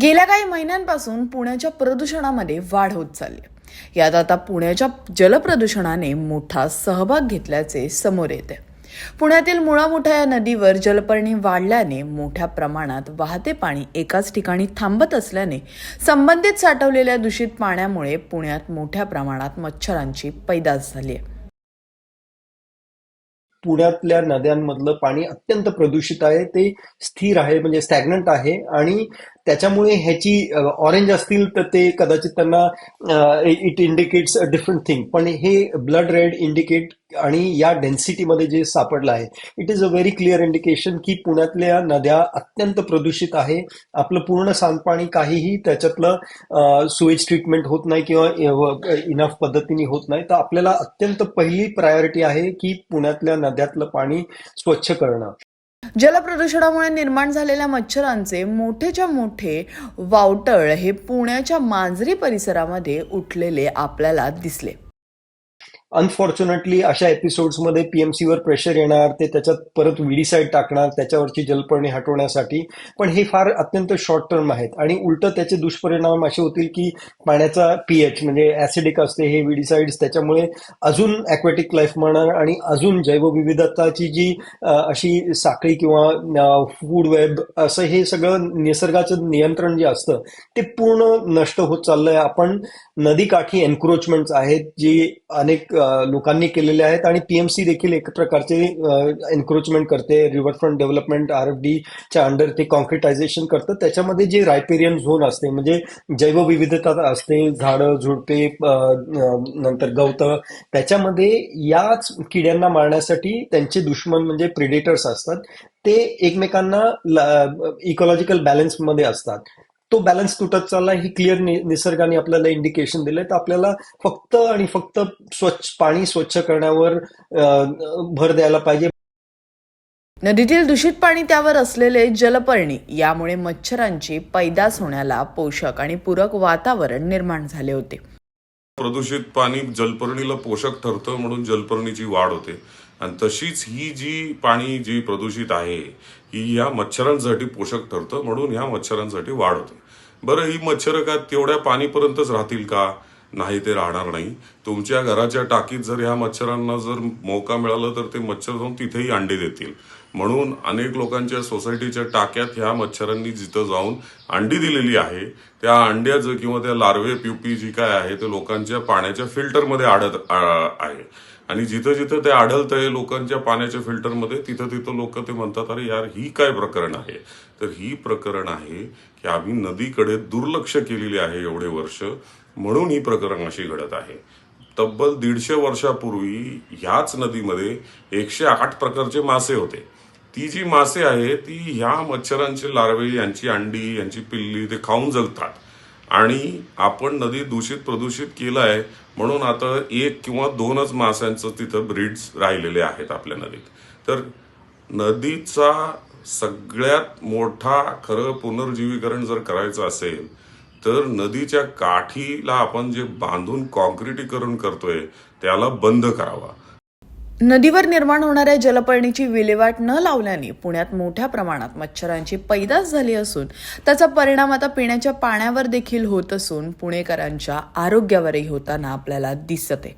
गेल्या काही महिन्यांपासून पुण्याच्या प्रदूषणामध्ये वाढ होत चालली. आहे. यात आता पुण्याच्या जलप्रदूषणाने मोठा सहभाग घेतल्याचे समोर येते. पुण्यातील मुळामुठा या नदीवर जलपर्णी वाढल्याने मोठ्या प्रमाणात वाहते पाणी एकाच ठिकाणी थांबत असल्याने संबंधित साठवलेल्या दूषित पाण्यामुळे पुण्यात मोठ्या प्रमाणात मच्छरांची पैदास झाली आहे. पुण्यातल्या नद्यांमधलं पाणी अत्यंत प्रदूषित आहे. ते स्थिर आहे म्हणजे स्टॅग्नंट आहे. आणि त्याच्यामुळे ह्याची ऑरेंज असतील तर ते कदाचित त्यांना it indicates a different thing पण हे ब्लड रेड इंडिकेट आणि या डेन्सिटीमध्ये जे सापडलं आहे it is a very clear indication की पुण्यातल्या नद्या अत्यंत प्रदूषित आहे. आपलं पूर्ण सांडपाणी काहीही त्याच्यातलं सुएज ट्रीटमेंट होत नाही किंवा इनफ पद्धतीने होत नाही. तर आपल्याला अत्यंत पहिली प्रायोरिटी आहे की पुण्यातल्या नद्यातलं पाणी स्वच्छ करणं. जलप्रदूषणामुळे निर्माण झालेल्या मच्छरांचे मोठेच्या मोठे वावटळ हे पुण्याच्या मांजरी परिसरामध्ये उठलेले आपल्याला दिसले. अनफॉर्च्युनेटली अशा एपिसोड्समध्ये पीएमसी वर प्रेशर येणार ते त्याच्यात परत विडीसाईड टाकणार त्याच्यावरची जलपर्णी हटवण्यासाठी. पण हे फार अत्यंत शॉर्ट टर्म आहेत. आणि उलट त्याचे दुष्परिणाम असे होतील की पाण्याचा पीएच म्हणजे ऍसिडिक असते हे विडीसाईड्स त्याच्यामुळे अजून अक्वॅटिक लाईफ म्हणणार आणि अजून जैवविविधताची जी अशी साखळी किंवा फूड वेब असं हे सगळं निसर्गाचं नियंत्रण जे असतं ते पूर्ण नष्ट होत चाललंय. आपण नदीकाठी एन्क्रोचमेंट आहेत जी अनेक लोकांनी केलेले आहेत आणि पीएमसी देखील एक प्रकारचे एन्क्रोचमेंट करते. Riverfront development R F under ते कॉन्क्रिटायझेशन करतं त्याच्यामध्ये जे रायपेरियन झोन असते म्हणजे जैवविविधता असते झाडं झुडपे नंतर गवतं त्याच्यामध्ये याच किड्यांना मारण्यासाठी त्यांचे दुश्मन म्हणजे प्रिडेटर्स असतात. ते एकमेकांना इकॉलॉजिकल बॅलन्समध्ये असतात. तो बॅलन्स तुटत चालला ही क्लिअर निसर्गाने आपल्याला इंडिकेशन दिलंय. तर आपल्याला फक्त आणि फक्त स्वच्छ पाणी स्वच्छ करण्यावर भर द्यायला पाहिजे. नदीतील दूषित पाणी त्यावर असलेले जलपर्णी यामुळे मच्छरांची पैदास होण्याला पोषक आणि पूरक वातावरण निर्माण झाले होते. प्रदूषित पाणी जलपर्णीला पोषक ठरतं म्हणून जलपर्णीची वाढ होते. आणि तशीच ही जी पाणी जी प्रदूषित आहे ही या मच्छरांसाठी पोषक ठरतं म्हणून ह्या मच्छरांसाठी वाढ होते. बरं ही मच्छर का तेवढ्या पाणीपर्यंतच राहतील का? नाही ते राहणार नाही. तुमच्या घराच्या टाकीत जर ह्या मच्छरांना जर मौका मिळाला तर ते मच्छर जाऊन तिथेही अंडे देतील. म्हणून अनेक लोकांच्या सोसायटीच्या टाक्यात ह्या मच्छरांनी जिथं जाऊन अंडी दिलेली आहे त्या अंड्याचं किंवा त्या लार्वे प्युपी जी काय आहे ते लोकांच्या पाण्याच्या फिल्टरमध्ये आढळत आ- आहे. आणि जिथं जिथं ते आढळतंय लोकांच्या पाण्याच्या फिल्टरमध्ये तिथं तिथं लोक ते म्हणतात अरे यार ही काय प्रकरण आहे? तर ही प्रकरण आहे की आम्ही नदीकडे दुर्लक्ष केलेली आहे एवढे वर्ष म्हणून ही प्रकरण अशी घडत आहे. तब्बल दीडशे वर्षापूर्वी ह्याच नदीमध्ये एकशे आठ प्रकारचे मासे होते. ती जी मासे आहे ती ह्या मच्छरांचे लार्वे यांची अंडी यांची पिल्ली ते खाऊन जगतात. आणि आपण नदी दूषित प्रदूषित केलाय म्हणून आता एक किंवा दोनच माशांचं तिथं ब्रीड्स राहिलेले आहेत आपल्या नदीत. तर नदीचा सगळ्यात मोठा खरं पुनर्जीवीकरण जर करायचं असेल तर नदीच्या काठीला आपण जे बांधून कॉन्क्रिटीकरण करतोय त्याला बंद करावा. नदीवर निर्माण होणाऱ्या जलपर्णीची विल्हेवाट न लावल्याने पुण्यात मोठ्या प्रमाणात मच्छरांची पैदास झाली असून त्याचा परिणाम आता पिण्याच्या पाण्यावर देखील होत असून पुणेकरांच्या आरोग्यावरही होताना आपल्याला दिसत आहे